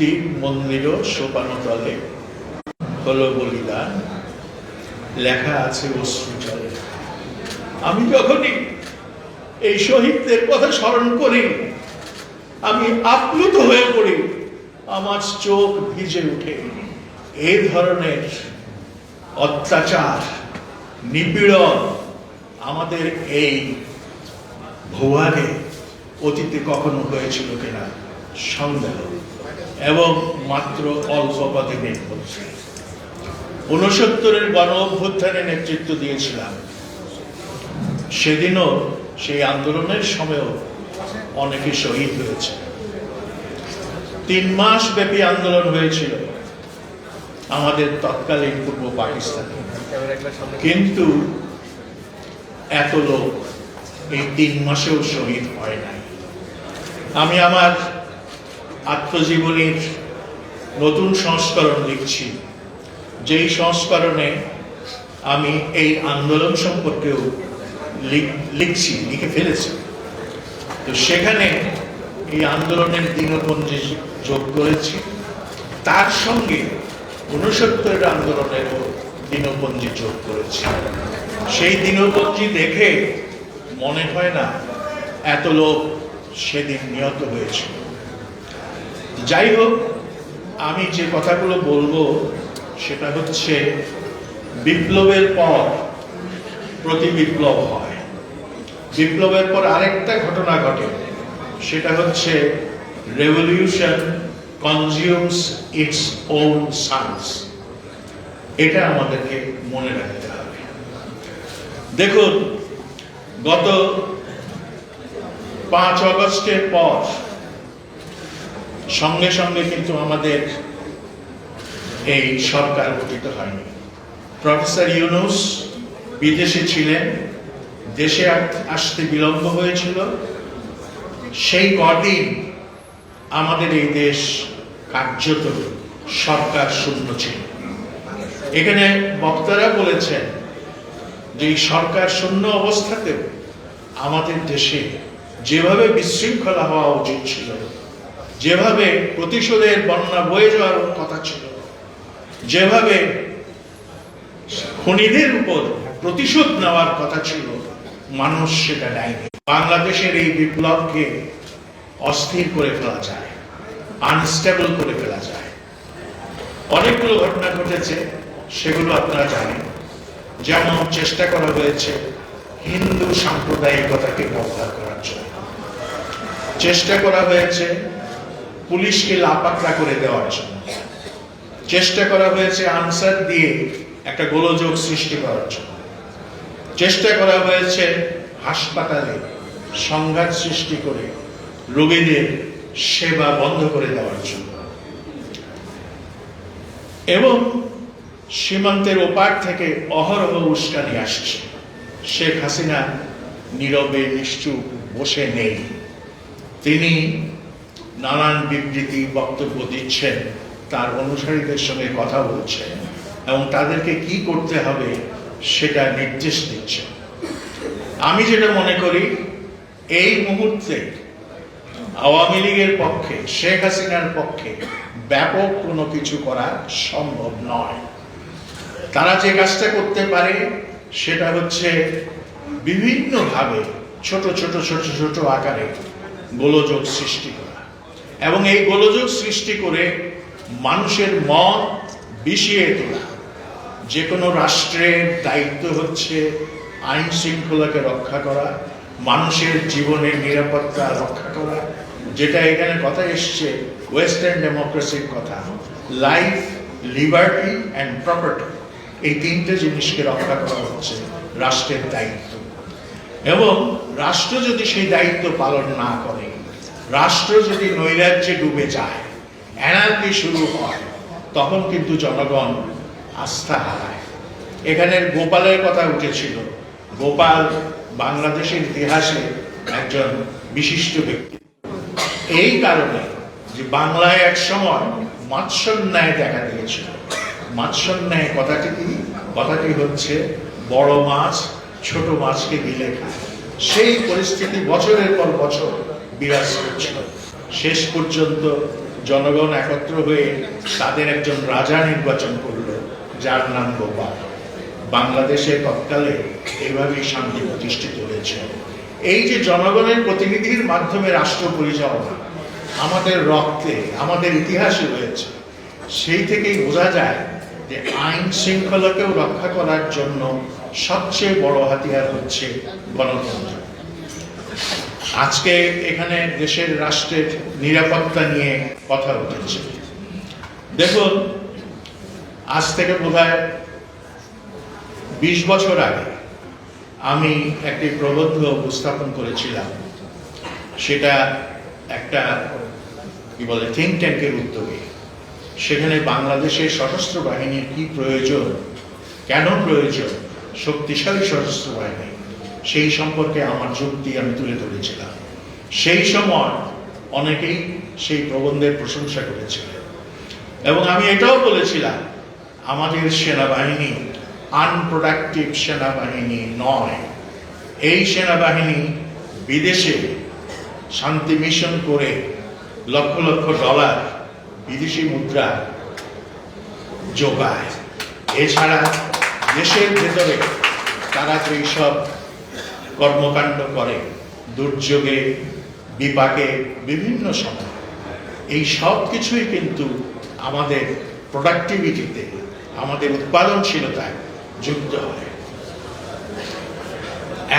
মূর্তি মন্দির সোপানো তলে। হলো বলিদান, লেখা আছে অশ্রু জলে আমি যখনই এই শহীদদের কথা স্মরণ করি, আমি আপ্লুত হয়ে পড়ি, আমার চোখ ভিজে উঠে এ ধরনের অত্যাচার, নিপীড়ন আমাদের এই ভূভাগে অতীতে কখনো হয়েছিল কিনা? সন্দেহ এবং মাত্র অল্প কদিনের মধ্যে উনসত্তরের গণ অভ্যুত্থানে নেতৃত্ব দিয়েছিলাম। সেদিনও সেই আন্দোলনের সময়ও অনেকে শহীদ হয়েছে। তিন মাস ব্যাপী আন্দোলন হয়েছিল আমাদের তৎকালীন পূর্ব পাকিস্তানে। কিন্তু এত লোক এই তিন মাসেও শহীদ হয় নাই। আমি আমার আত্মজীবনীর নতুন সংস্করণ লিখছি যেই সংস্করণে আমি এই আন্দোলন সম্পর্কেও লিখ- লিখছি, লিখে ফেলেছি। তো সেখানে এই আন্দোলনের দিনপঞ্জি যোগ করেছি। তার সঙ্গে উনসত্তরের আন্দোলনেরও দিনপঞ্জি যোগ করেছি। সেই দিনপঞ্জি দেখে মনে হয় না, এত লোক সেদিন নিহত হয়েছিল যাই হোক, আমি যে কথাগুলো বলব, সেটা হচ্ছে বিপ্লবের পর প্রতি বিপ্লব হয়। বিপ্লবের পর আরেকটা ঘটনা ঘটে, সেটা হচ্ছে revolution consumes its own sons এটা আমাদেরকে মনে রাখতে হবে। দেখুন, গত পাঁচ অগস্টের পর সঙ্গে সঙ্গে কিন্তু আমাদের এই সরকার গঠিত হয়নি। প্রফেসর ইউনুস বিদেশে ছিলেন, দেশে আসতে বিলম্ব হয়েছিল। সেই কদিন আমাদের এই দেশ কার্যত সরকার শূন্য ছিল। এখানে বক্তারা বলেছেন যে এই সরকার শূন্য অবস্থাতেও আমাদের দেশে যেভাবে বিশৃঙ্খলা হওয়া উচিত ছিল যেভাবে প্রতিশোধের বন্যা বয়ে যাওয়ার কথা ছিল, যেভাবে খনিদের উপর প্রতিশোধ নেওয়ার কথা ছিল, মানুষ সেটা নেয়নি। বাংলাদেশের এই বিপ্লবকে অস্থির করে ফেলা যায় আনস্টেবল করে ফেলা যায়। অনেকগুলো ঘটনা ঘটেছে, সেগুলো আপনারা জানেন। যেমন চেষ্টা করা হয়েছে হিন্দু সাম্প্রদায়িকতাকে ব্যবহার করার জন্য। চেষ্টা করা হয়েছে পুলিশকে লাপাত্রা করে দেওয়ার জন্য। চেষ্টা করা হয়েছে আনসার দিয়ে একটা গোলযোগ সৃষ্টি করার জন্য। চেষ্টা করা হয়েছে হাসপাতালে সংঘাত সৃষ্টি করে রোগীদের সেবা বন্ধ করে দেওয়ার জন্য। এবং সীমান্তের ওপার থেকে অহরহ উস্কানি আসছে। শেখ হাসিনা নীরবে নিশ্চুপ বসে নেই। তিনি নানান বিবৃতি, বক্তব্য দিচ্ছেন, তার অনুসারীদের সঙ্গে কথা বলছেন এবং তাদেরকে কি করতে হবে সেটা নির্দেশ দিচ্ছেন। আমি যেটা মনে করি, এই মুহূর্তে আওয়ামী লীগের পক্ষে, শেখ হাসিনার পক্ষে ব্যাপক কোনো কিছু করা সম্ভব নয়। তারা যে কাজটা করতে পারে, সেটা হচ্ছে বিভিন্নভাবে ছোট ছোট ছোট ছোট আকারে গোলযোগ সৃষ্টি করা। এবং এই গোলযোগ সৃষ্টি করে মানুষের মন বিষিয়ে তোলা। যে কোনো রাষ্ট্রের দায়িত্ব হচ্ছে আইন শৃঙ্খলাকে রক্ষা করা, মানুষের জীবনের নিরাপত্তা রক্ষা করা, যেটা এখানে কথা এসছে ওয়েস্টার্ন ডেমোক্রেসির কথা। লাইফ লিবার্টি অ্যান্ড প্রপার্টি এই তিনটে জিনিসকে রক্ষা করা হচ্ছে রাষ্ট্রের দায়িত্ব। এবং রাষ্ট্র যদি সেই দায়িত্ব পালন না করে রাষ্ট্র যদি নৈরাজ্যে ডুবে যায় অ্যানার্কি শুরু হয়, তখন কিন্তু জনগণ আস্থা হারায়। এখানের গোপালের কথা উঠেছিল। গোপাল বাংলাদেশের ইতিহাসে একজন বিশিষ্ট ব্যক্তি। এই কারণে যে বাংলায় এক সময় মাৎসন্যায় দেখা দিয়েছিল। মাৎসন্যায় কথাটি কি? কথাটি হচ্ছে, বড় মাছ ছোট মাছকে গিলে খায়। সেই পরিস্থিতি বছরের পর বছর বিরাজ করছিল শেষ পর্যন্ত জনগণ একত্র হয়ে তাদের একজন রাজা নির্বাচন করল, যার নাম গোপাল। বাংলাদেশে তৎকালে এইভাবেই শান্তি প্রতিষ্ঠিত হয়েছে। এই যে জনগণের প্রতিনিধির মাধ্যমে রাষ্ট্র পরিচালনা, আমাদের রক্তে, আমাদের ইতিহাসে রয়েছে, সেই থেকেই বোঝা যায় যে আইন শৃঙ্খলাকেও রক্ষা করার জন্য সবচেয়ে বড় হাতিয়ার হচ্ছে গণতন্ত্র। আজকে এখানে দেশের রাষ্ট্রের নিরাপত্তা নিয়ে কথা উঠেছে দেখুন, আজ থেকে বোধহয় বিশ বছর আগে আমি একটি প্রবন্ধ উপস্থাপন করেছিলাম। সেটা একটা, কি বলে থিঙ্ক ট্যাঙ্কের উদ্যোগে। সেখানে বাংলাদেশের সশস্ত্র বাহিনীর কি প্রয়োজন, কেন প্রয়োজন, শক্তিশালী সশস্ত্র বাহিনী সেই সম্পর্কে আমার যুক্তি আমি তুলে ধরেছিলাম। সেই সময় অনেকেই সেই প্রবন্ধের প্রশংসা করেছিলেন। এবং আমি এটাও বলেছিলাম, আমাদের সেনাবাহিনী আনপ্রোডাক্টিভ সেনাবাহিনী নয়। এই সেনাবাহিনী বিদেশে শান্তি মিশন করে লক্ষ লক্ষ ডলার বিদেশি মুদ্রা যোগায়। এছাড়া দেশের ভেতরে তারা যেই সব কর্মকাণ্ড করে, দুর্যোগে, বিপাকে, বিভিন্ন সময়। এই সব কিছুই কিন্তু আমাদের প্রোডাক্টিভিটিতে আমাদের উৎপাদনশীলতায় যুক্ত হয়।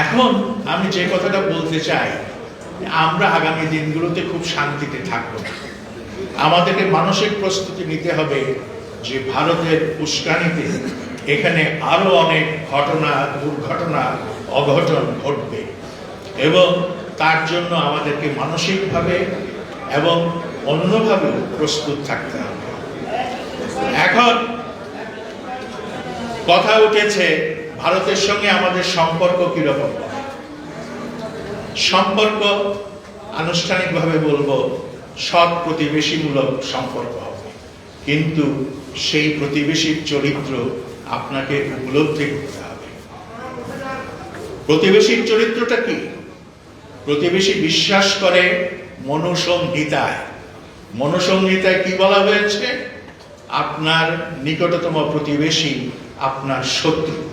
এখন আমি যে কথাটা বলতে চাই আমরা আগামী দিনগুলোতে খুব শান্তিতে থাকব। আমাদেরকে মানসিক প্রস্তুতি নিতে হবে যে ভারতের উস্কানিতে এখানে আরও অনেক ঘটনা, দুর্ঘটনা অঘটন ঘটবে। এবং তার জন্য আমাদেরকে মানসিকভাবে এবং অন্যভাবেও প্রস্তুত থাকতে হবে। এখন কথা উঠেছে, ভারতের সঙ্গে আমাদের সম্পর্ক কীরকম? সম্পর্ক আনুষ্ঠানিকভাবে বলব, সৎ প্রতিবেশীমূলক সম্পর্ক হবে। কিন্তু সেই প্রতিবেশীর চরিত্র আপনাকে উপলব্ধি করতে হবে। প্রতিবেশীর চরিত্রটা কি? প্রতিবেশী বিশ্বাস করে মনুসংহিতায়। মনুসংহিতায় কি বলা হয়েছে? আপনার নিকটতম প্রতিবেশী আপনার শত্রু।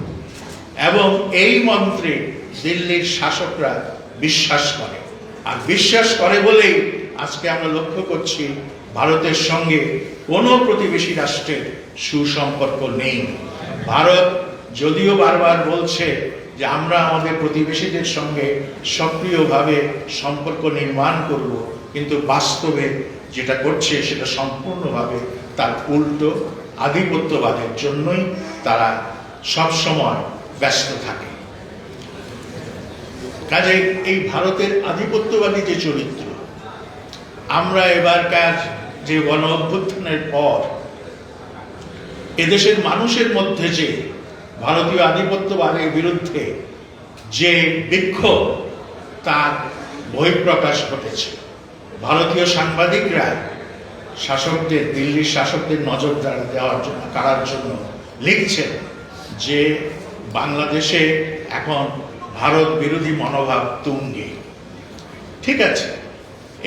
এবং এই মন্ত্রে দিল্লির শাসকরা বিশ্বাস করে। আর বিশ্বাস করে বলেই আজকে আমরা লক্ষ্য করছি ভারতের সঙ্গে কোনো প্রতিবেশী রাষ্ট্রের সুসম্পর্ক নেই। ভারত যদিও বারবার বলছে যে আমরা আমাদের প্রতিবেশীদের সঙ্গে সক্রিয়ভাবে সম্পর্ক নির্মাণ করব, কিন্তু বাস্তবে যেটা করছে সেটা সম্পূর্ণভাবে তার উল্টো আধিপত্যবাদের জন্যই তারা সব সময় ব্যস্ত থাকে। কাজে এই ভারতের আধিপত্যবাদী যে চরিত্র, আমরা এবারকার যে গণ অভ্যুত্থানের পর, এদেশের মানুষের মধ্যে যে ভারতীয় আধিপত্যবাদের বিরুদ্ধে যে বিক্ষোভ, তার বহিঃপ্রকাশ ঘটেছে। ভারতীয় সাংবাদিকরা শাসকদের, দিল্লির শাসকদের নজরদারি দেওয়ার জন্য, কারার জন্য লিখছেন যে বাংলাদেশে এখন ভারত বিরোধী মনোভাব তুঙ্গে। ঠিক আছে,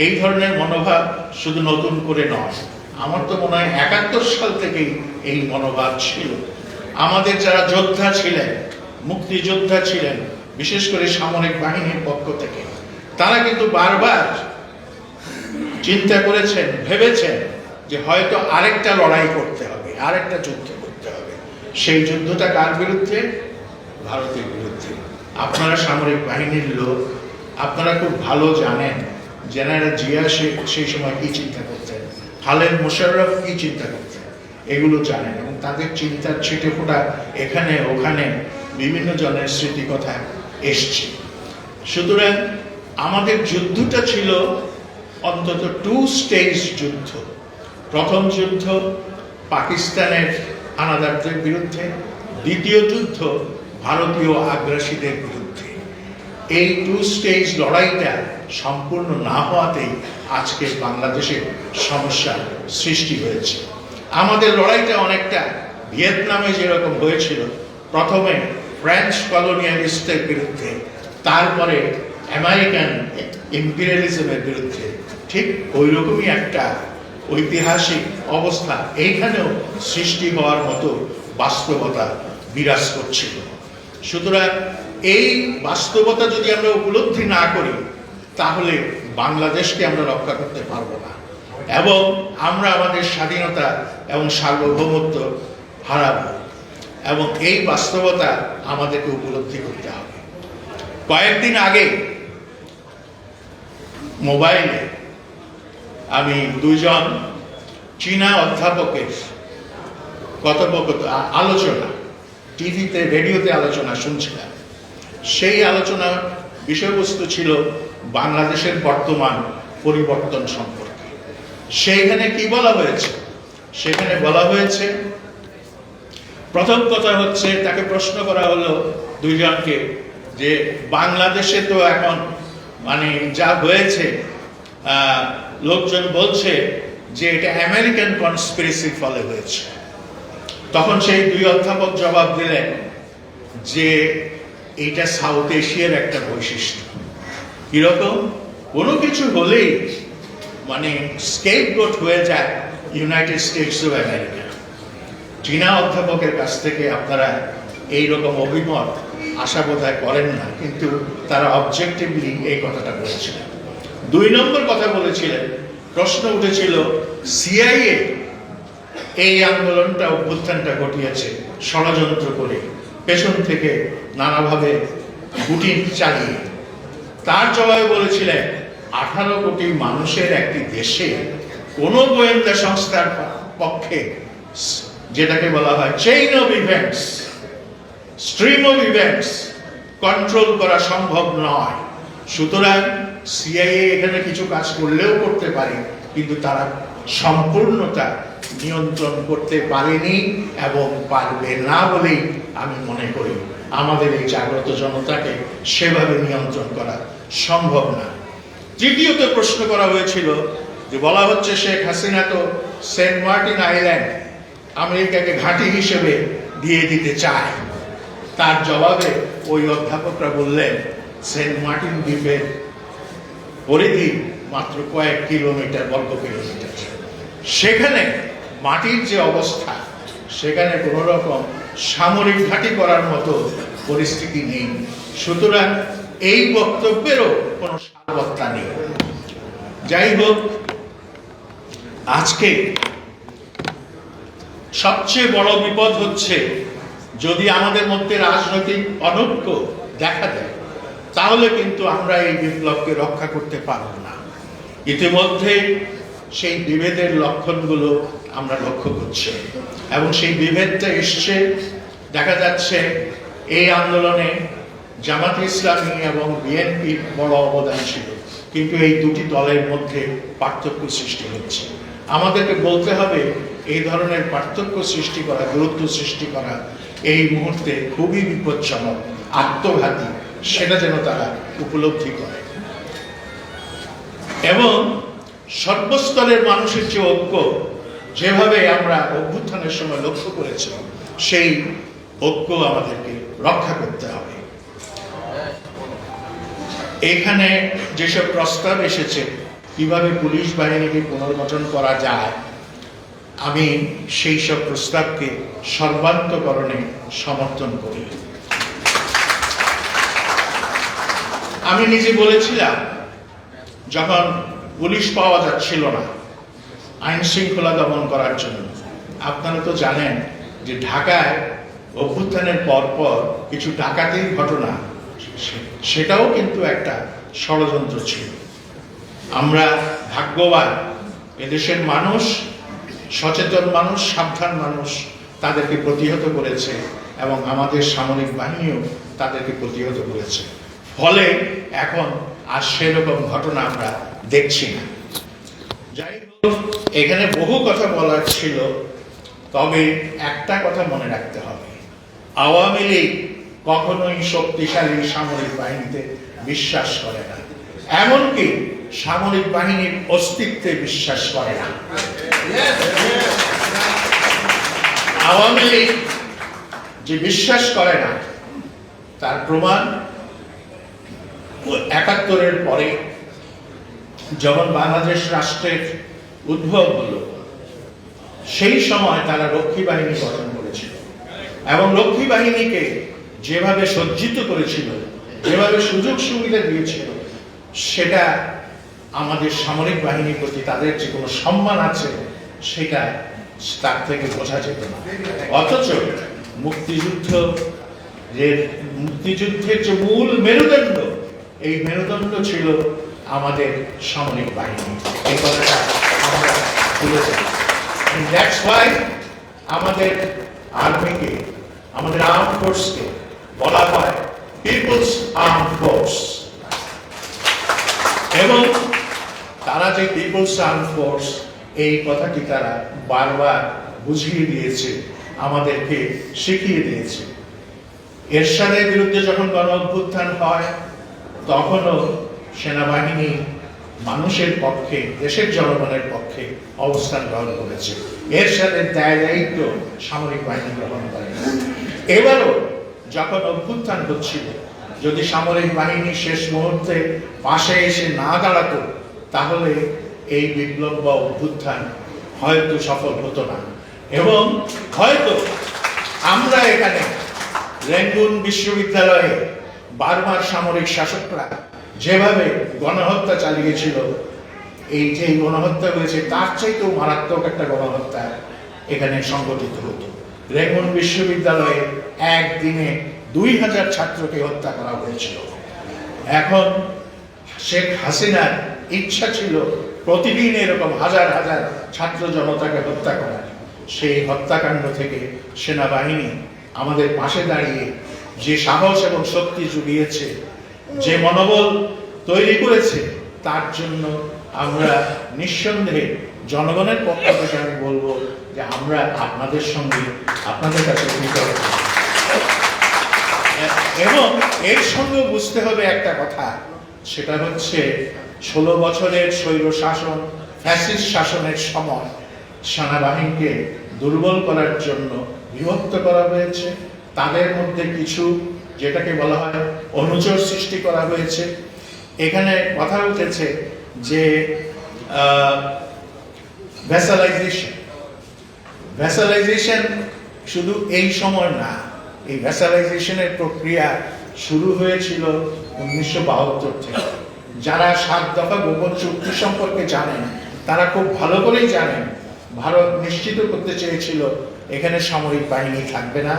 এই ধরনের মনোভাব শুধু নতুন করে নয়, আমার তো মনে হয় একাত্তর সাল থেকেই এই মনোভাব ছিল। আমাদের যারা যোদ্ধা ছিলেন, মুক্তিযোদ্ধা ছিলেন, বিশেষ করে সামরিক বাহিনীর পক্ষ থেকে, তারা কিন্তু বারবার চিন্তা করেছেন, ভেবেছেন যে হয়তো আরেকটা লড়াই করতে হবে, আরেকটা যুদ্ধ করতে হবে। সেই যুদ্ধটা কার বিরুদ্ধে? ভারতের বিরুদ্ধে। আপনারা সামরিক বাহিনীর লোক, আপনারা খুব ভালো জানেন, জেনারেল জিয়া সেই সময় কি চিন্তা করতেন, খালেদ মোশাররফ কি চিন্তা করতেন? এগুলো জানেন এবং তাদের চিন্তার ছিটে ফোটা এখানে, ওখানে বিভিন্ন জনের স্মৃতি কথা এসছে। সুতরাং আমাদের যুদ্ধটা ছিল অন্তত টু স্টেজ যুদ্ধ। প্রথম যুদ্ধ পাকিস্তানের হানাদারদের বিরুদ্ধে, দ্বিতীয় যুদ্ধ ভারতীয় আগ্রাসীদের বিরুদ্ধে। এই টু স্টেজ লড়াইটা সম্পূর্ণ না হওয়াতেই আজকে বাংলাদেশে সমস্যার সৃষ্টি হয়েছে। আমাদের লড়াইটা অনেকটা ভিয়েতনামে যেরকম হয়েছিল, প্রথমে ফ্রেঞ্চ কলোনিয়ালিস্টের বিরুদ্ধে, তারপরে আমেরিকান ইম্পিরিয়ালিজমের বিরুদ্ধে। ঠিক ওই রকমই একটা ঐতিহাসিক অবস্থা এইখানেও সৃষ্টি হওয়ার মতো বাস্তবতা বিরাজ করছিল। সুতরাং এই বাস্তবতা যদি আমরা উপলব্ধি না করি, তাহলে বাংলাদেশকে আমরা রক্ষা করতে পারব না। এবং আমরা আমাদের স্বাধীনতা এবং সার্বভৌমত্ব হারাবো এবং এই বাস্তবতা আমাদেরকে উপলব্ধি করতে হবে। কয়েকদিন আগে মোবাইলে আমি দুজন চীনা অধ্যাপকের কথোপকথ আলোচনা, টিভিতে, রেডিওতে আলোচনা শুনছিলাম। সেই আলোচনা বিষয়বস্তু ছিল বাংলাদেশের বর্তমান পরিবর্তন সম্পর্কে। সেইখানে কি বলা হয়েছে? সেখানে বলা হয়েছে, প্রথম কথা হচ্ছে তাকে প্রশ্ন করা হলো দুইজনকে যে বাংলাদেশে তো এখন মানে যা হয়েছে লোকজন বলছে যে এটা আমেরিকান কনস্পিরেসির ফলে হয়েছে। তখন সেই দুই অধ্যাপক জবাব দিলেন যে এটা সাউথ এশিয়ার একটা বৈশিষ্ট্য। কীরকম? কোনো কিছু হলেই মানে স্কেপ গোট হয়ে যায় ইউনাইটেড স্টেটস অফ আমেরিকা চীনা অধ্যাপকের কাছ থেকে আপনারা এই রকম অভিমত আশা বোধহয় করেন না, কিন্তু তারা অবজেক্টিভলি এই কথাটা বলেছিলেন। দুই নম্বর কথা বলেছিলেন, প্রশ্ন উঠেছিল সিআইএ এই আন্দোলনটা, অভ্যুত্থানটা ঘটিয়েছে ষড়যন্ত্র করে, পেছন থেকে নানাভাবে গুটি চালিয়ে। তার জবাবে বলেছিলেন আঠারো কোটি মানুষের একটি দেশে কোন গোয়েন্দা সংস্থার পক্ষে যেটাকে বলা হয় chain of events stream of events control করা সম্ভব নয়। সুতরাং সিআইএ এখানে কিছু কাজ করলেও করতে পারে, কিন্তু তারা সম্পূর্ণতা নিয়ন্ত্রণ করতে পারেনি এবং পারবে না বলেই আমি মনে করি। আমাদের এই জাগ্রত জনতাকে সেভাবে নিয়ন্ত্রণ করা সম্ভব না। তৃতীয়ত প্রশ্ন করা হয়েছিল যে বলা হচ্ছে শেখ হাসিনা তো সেন্ট মার্টিন আইল্যান্ড আমেরিকাকে ঘাঁটি হিসেবে দিয়ে দিতে চায়। তার জবাবে ওই অধ্যাপকরা বললেন, সেন্ট মার্টিন দ্বীপের পরিধি মাত্র কয়েক কিলোমিটার, বর্গ কিলোমিটার। সেখানে মাটির যে অবস্থা, সেখানে কোনো রকম সামরিক ঘাঁটি করার মতো পরিস্থিতি নেই। সুতরাং এই বক্তব্যেরও কোনো সারবত্তা নেই। যাই হোক আজকে সবচেয়ে বড় বিপদ হচ্ছে যদি আমাদের মধ্যে রাজনৈতিক অনৈক্য দেখা দেয়, তাহলে কিন্তু আমরা এই বিপ্লবকে রক্ষা করতে পারব না। ইতিমধ্যে সেই বিভেদের লক্ষণগুলো আমরা লক্ষ্য করছি এবং সেই বিভেদটা এসছে, দেখা যাচ্ছে এই আন্দোলনে জামাত ইসলামী এবং বিএনপির বড় অবদান ছিল। কিন্তু এই দুটি দলের মধ্যে পার্থক্য সৃষ্টি হচ্ছে। আমাদেরকে বলতে হবে, এই ধরনের পার্থক্য সৃষ্টি করা, দূরত্ব সৃষ্টি করা, এই মুহূর্তে খুবই বিপজ্জনক, আত্মঘাতী, সেটা যেন তারা উপলব্ধি করে। এবং সর্বস্তরের মানুষের যে ঐক্য, যেভাবে আমরা অভ্যুত্থানের সময় লক্ষ্য করেছিলাম, সেই ঐক্য আমাদেরকে রক্ষা করতে হবে। এখানে যেসব প্রস্তাব এসেছে, কীভাবে পুলিশ বাহিনীকে পুনর্গঠন করা যায়, আমি সেই সব প্রস্তাবকে সর্বান্তকরণে সমর্থন করি। আমি নিজে বলেছিলাম, যখন পুলিশ পাওয়া যাচ্ছিল না, আইন শৃঙ্খলা দমন করার জন্য। আপনারা তো জানেন যে ঢাকায় অভ্যুত্থানের পরপর কিছু ডাকাতির ঘটনা সেটাও কিন্তু একটা ষড়যন্ত্র ছিল। আমরা ভাগ্যবান, এদেশের মানুষ, সচেতন মানুষ, সাবধান মানুষ তাদেরকে প্রতিহত করেছে এবং আমাদের সামরিক বাহিনীও তাদেরকে প্রতিহত করেছে। ফলে এখন আর সেরকম ঘটনা আমরা দেখছি না। যাই হোক, এখানে বহু কথা বলার ছিল, তবে একটা কথা মনে রাখতে হবে। আওয়ামী লীগ কখনোই শক্তিশালী সামরিক বাহিনীতে বিশ্বাস করে না। এমনকি সামরিক বাহিনীর অস্তিত্বে বিশ্বাস করে না। আওয়ামী লীগ যে বিশ্বাস করে না, তার প্রমাণ একাত্তরের পরে যখন বাংলাদেশ রাষ্ট্রের উদ্ভব হলো, সেই সময় তারা রক্ষী বাহিনী গঠন করেছিল। এবং রক্ষী বাহিনীকে যেভাবে সজ্জিত করেছিল, যেভাবে সুযোগ সুবিধা দিয়েছিল, সেটা আমাদের সামরিক বাহিনীর প্রতি তাদের যে কোনো সম্মান আছে, সেটা তার থেকে বোঝা যেত না। অথচ মুক্তিযুদ্ধ যে মুক্তিযুদ্ধের যে মূল মেরুদণ্ড, এই মেরুদণ্ড ছিল আমাদের সামরিক বাহিনী। এই কথাটা আমরা যাই দ্যাটস আমাদের আর্মিকে, আমাদের আর্ম ফোর্সকে বলা হয় পিপলস আর্ম ফোর্স এবং তারা যে পিপলস আর্ম ফোর্স এই কথাটি তারা বারবার বুঝিয়ে দিয়েছে, আমাদেরকে শিখিয়ে দিয়েছে। এরশাদের বিরুদ্ধে যখন গণ অভ্যুত্থান হয়, তখনও সেনাবাহিনী মানুষের পক্ষে, দেশের জনগণের পক্ষে অবস্থান গ্রহণ করেছে। এর সাথে দায় দায়িত্ব সামরিক বাহিনী গ্রহণ করে। এবারও যখন অভ্যুত্থান হচ্ছিল, যদি সামরিক বাহিনী শেষ মুহূর্তে পাশে এসে না দাঁড়াতো, তাহলে এই বিপ্লব বা অভ্যুত্থান হয়তো সফল হতো না। এবং হয়তো আমরা এখানে রেঙ্গুন বিশ্ববিদ্যালয়ে বারবার সামরিক শাসকরা যেভাবে গণহত্যা চালিয়েছিল, এই যে গণহত্যা হয়েছে, তার চাইতেও মারাত্মক একটা গণহত্যা এখানে সংগঠিত হতো। রেঙ্গুন বিশ্ববিদ্যালয়ে একদিনে দুই হাজার ছাত্রকে হত্যা করা হয়েছিল। এখন শেখ হাসিনার ইচ্ছা ছিল প্রতিদিন এরকম হাজার হাজার ছাত্র জনতাকে হত্যা করার সেই হত্যাকাণ্ড থেকে সেনাবাহিনী আমাদের পাশে দাঁড়িয়ে যে সাহস এবং শক্তি জুগিয়েছে, যে মনোবল তৈরি করেছে, তার জন্য আমরা নিঃসন্দেহে জনগণের পক্ষ থেকে আমি বলব যে আমরা আপনাদের সঙ্গে আপনাদের কাছে কৃতজ্ঞ। এবং এর সঙ্গে বুঝতে হবে একটা কথা। সেটা হচ্ছে ষোলো বছরের স্বৈর শাসন, ফ্যাসিস্ট শাসনের সময় সেনাবাহিনীকে দুর্বল করার জন্য বিভক্ত করা হয়েছে। তাদের মধ্যে কিছু, যেটাকে বলা হয় অনুচর সৃষ্টি করা হয়েছে। এখানে কথা উঠেছে যে ভ্যাসালাইজেশন ভ্যাসালাইজেশন শুধু এই সময় না এই ভ্যাসালাইজেশনের প্রক্রিয়া শুরু হয়েছিল উনিশশো বাহাত্তর থেকে। যারা সাত দফা গোপন চুক্তি সম্পর্কে জানেন, তারা খুব ভালো করেই জানেন, ভারত নিশ্চিত করতে চেয়েছিল এখানে সামরিক বাহিনী থাকবে না,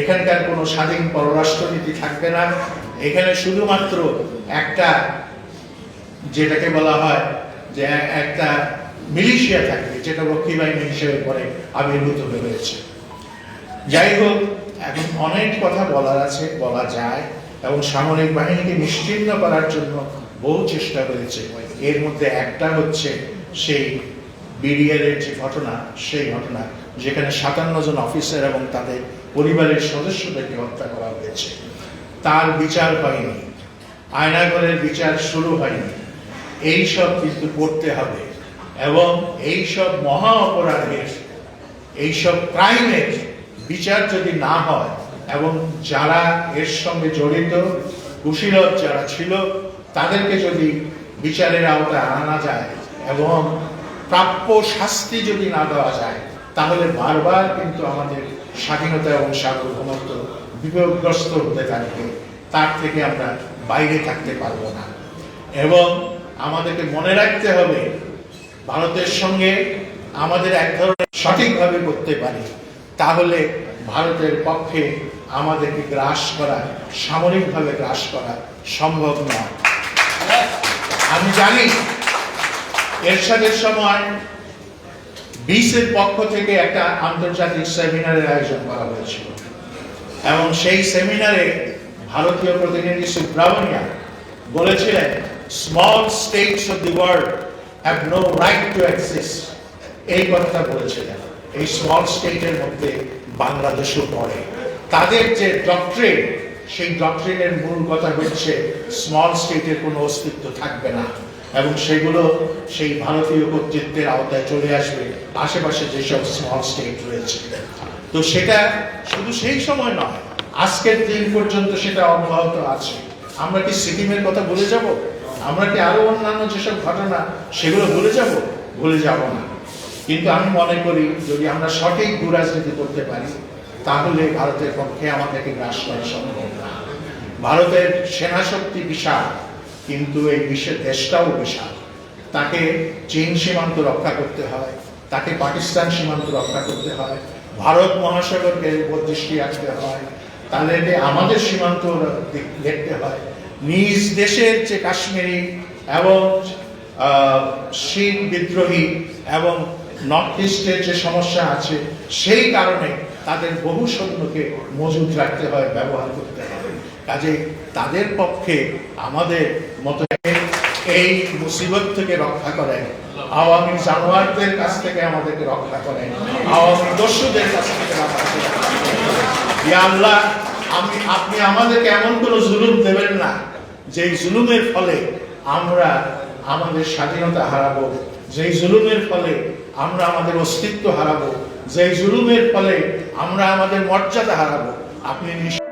এখানকার কোনো স্বাধীন পররাষ্ট্রনীতি থাকবে না, এখানে শুধুমাত্র একটা যেটাকে বলা হয় যে একটা মিলিশিয়া থাকবে, যেটা রক্ষী বাহিনী হিসেবে পরে আবির্ভূত হয়েছে যাই হোক এখন অনেক কথা বলার আছে, বলা যায়, এবং সামরিক বাহিনীকে নিশ্চিন্ন করার জন্য বহু চেষ্টা করেছে। এর মধ্যে একটা হচ্ছে সেই বিডিআর যে ঘটনা, সেই ঘটনা, যেখানে সাতান্ন জন অফিসার এবং তাদের পরিবারের সদস্যদেরকে হত্যা করা হয়েছে। তার বিচার হয়নি। আয়নাঘরের বিচার শুরু হয়নি। এই সব কিন্তু করতে হবে। এবং এই সব মহা অপরাধের এইসব ক্রাইমের বিচার যদি না হয়, এবং যারা এর সঙ্গে জড়িত কুশীলভ যারা ছিল, তাদেরকে যদি বিচারের আওতায় আনা যায় এবং প্রাপ্য শাস্তি যদি না দেওয়া যায়, তাহলে বারবার কিন্তু আমাদের স্বাধীনতা এবং সার্বভৌমত্ব বিপদগ্রস্ত হতে থাকবে। তার থেকে আমরা বাইরে থাকতে পারব না। এবং আমাদেরকে মনে রাখতে হবে, ভারতের সঙ্গে আমাদের এক ধরনের সঠিকভাবে করতে পারি। তাহলে ভারতের পক্ষে আমাদেরকে গ্রাস করা, সামরিকভাবে গ্রাস করা সম্ভব নয়। আমি জানি এরশাদের সময় বিসের পক্ষ থেকে একটা আন্তর্জাতিক সেমিনারের আয়োজন করা হয়েছিল। এবং সেই সেমিনারে ভারতীয় প্রতিনিধি সুব্রামণিয়া বলেছিলেন small states of the world have no right to exist এই কথাটা বলেছিলেন। এই স্মল স্টেটের মধ্যে বাংলাদেশও পড়ে। তাদের যে ডক্ট্রিন সেই ডক্ট্রিনের মূল কথা হচ্ছে স্মল স্টেটের কোনো অস্তিত্ব থাকবে না। এবং সেগুলো সেই ভারতীয় কর্তৃত্বের আওতায় চলে আসবে, আশেপাশে যেসব স্মল স্টেট রয়েছে। তো সেটা শুধু সেই সময় নয়, আজকের দিন পর্যন্ত সেটা অব্যাহত আছে। আমরা কি সিকিমের কথা ভুলে যাব? আমরা কি আরও অন্যান্য যেসব ঘটনা, সেগুলো ভুলে যাব? ভুলে যাব না। কিন্তু আমি মনে করি, যদি আমরা সঠিক ভূ রাজনীতি করতে পারি, তাহলে ভারতের পক্ষে আমাদেরকে গ্রাস করা সম্ভব না। ভারতের সেনা শক্তি বিশাল, কিন্তু এই বিশ্বের দেশটাও বিশাল। তাকে চীন সীমান্ত রক্ষা করতে হয়, তাকে পাকিস্তান সীমান্ত রক্ষা করতে হয়, ভারত মহাসাগরকে দৃষ্টি রাখতে হয়, তাদেরকে আমাদের সীমান্ত দেখ- দেখতে হয়। নিজ দেশের যে কাশ্মীরি এবং শিখ বিদ্রোহী এবং নর্থ ইস্টের যে সমস্যা আছে, সেই কারণে তাদের বহু সৈন্যকে মজুদ রাখতে হয়, ব্যবহার করতে হয় কাজে তাদের পক্ষে আমাদের মতো এই মুসিবত থেকে রক্ষা করেন। আওয়ামী জানোয়ারদের কাছ থেকে আমাদেরকে রক্ষা করেন। আওয়ামী দস্যুদের কাছ থেকে রক্ষা করেন। আল্লাহ, আমি, আপনি আমাদেরকে এমন কোনো জুলুম দেবেন না, যেই জুলুমের ফলে আমরা আমাদের স্বাধীনতা হারাবো। যেই জুলুমের ফলে আমরা আমাদের অস্তিত্ব হারাবো। যেই জুলুমের ফলে আমরা আমাদের মর্যাদা হারাবো। আপনি নিশ্চয়